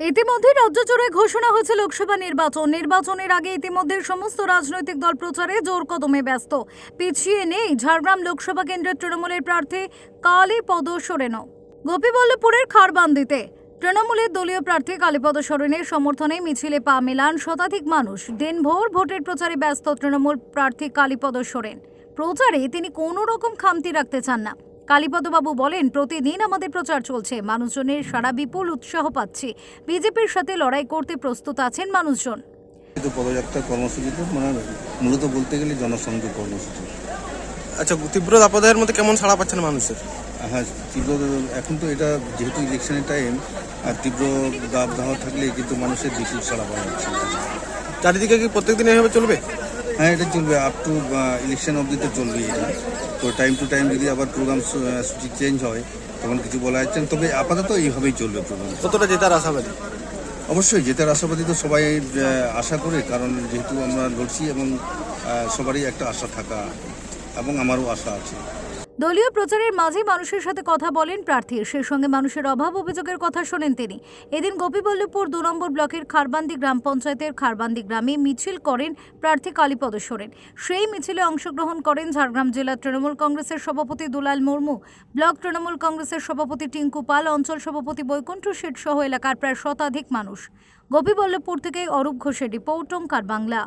ইতিমধ্যে রাজ্য জুড়ে ঘোষণা হয়েছে লোকসভা নির্বাচন। নির্বাচনের আগে ইতিমধ্যে সমস্ত রাজনৈতিক দল প্রচারে জোর কদমে ব্যস্ত। পিছিয়ে নেই ঝাড়গ্রাম লোকসভা কেন্দ্রের তৃণমূলের প্রার্থী কালীপদ সোরেনও। গোপীবল্লভপুরের খারবান্দিতে তৃণমূলের দলীয় প্রার্থী কালীপদ সোরেনের সমর্থনে মিছিলে পা মেলান শতাধিক মানুষ। দিনভর ভোটের প্রচারে ব্যস্ত তৃণমূল প্রার্থী কালীপদ সোরেন। প্রচারে তিনি কোনো রকম খামতি রাখতে চান না। কালীপদবাবু বলেন প্রতিদিন আমাদের প্রচার চলছে। মানুষজনের সারা বিপুল উৎসাহ পাচ্ছি। বিজেপির সাথে লড়াই করতে প্রস্তুত আছেন মানুষজন। কিন্তু পদযাত্রা কর্মসূচিতে মানে মূলত বলতে গেলে জনসংযোগ কর্মসূচি। আচ্ছা তীব্র দাপদাহের মধ্যে কেমন সাড়া পাচ্ছেন মানুষের? হ্যাঁ তীব্র এখন তো এটা যেহেতু ইলেকশনের টাইম আর তীব্র দাবদাহ থাকলে কিন্তু মানুষের বেশি সাড়া পাওয়া যাচ্ছে। চারিদিকে কি প্রত্যেকদিন এভাবে চলবে? হ্যাঁ এটা চলবে আপ টু ইলেকশন অবধি তো চলবেই এটা। তো টাইম টু টাইম যদি আবার প্রোগ্রাম সূচি চেঞ্জ হয় তখন কিছু বলা যাচ্ছে না। তবে আপাতত এইভাবেই চলবে প্রোগ্রাম কতটা জেতার আশাবাদী? অবশ্যই জেতার আশাবাদী তো সবাই আশা করে কারণ যেহেতু আমরা লড়ছি এবং সবারই একটা আশা থাকা এবং আমারও আশা আছে। দলীয় প্রচারের মাঝে মানুষের সাথে কথা বলেন প্রার্থী। সেই সঙ্গে মানুষের অভাব অভিযোগের কথা শোনেন তিনি। এদিন গোপীবল্লভপুর দু নম্বর ব্লকের খারবান্দি গ্রাম পঞ্চায়েতের খারবান্দি গ্রামে মিছিল করেন প্রার্থী কালীপদ সোরেন। সেই মিছিলে অংশগ্রহণ করেন ঝাড়গ্রাম জেলা তৃণমূল কংগ্রেসের সভাপতি দুলাল মুর্মু, ব্লক তৃণমূল কংগ্রেসের সভাপতি টিঙ্কু পাল, অঞ্চল সভাপতি বৈকুণ্ঠ শেঠ সহ এলাকার প্রায় শতাধিক মানুষ। গোপীবল্লভপুর থেকে অরূপ ঘোষের রিপোর্ট ওঙ্কার বাংলা।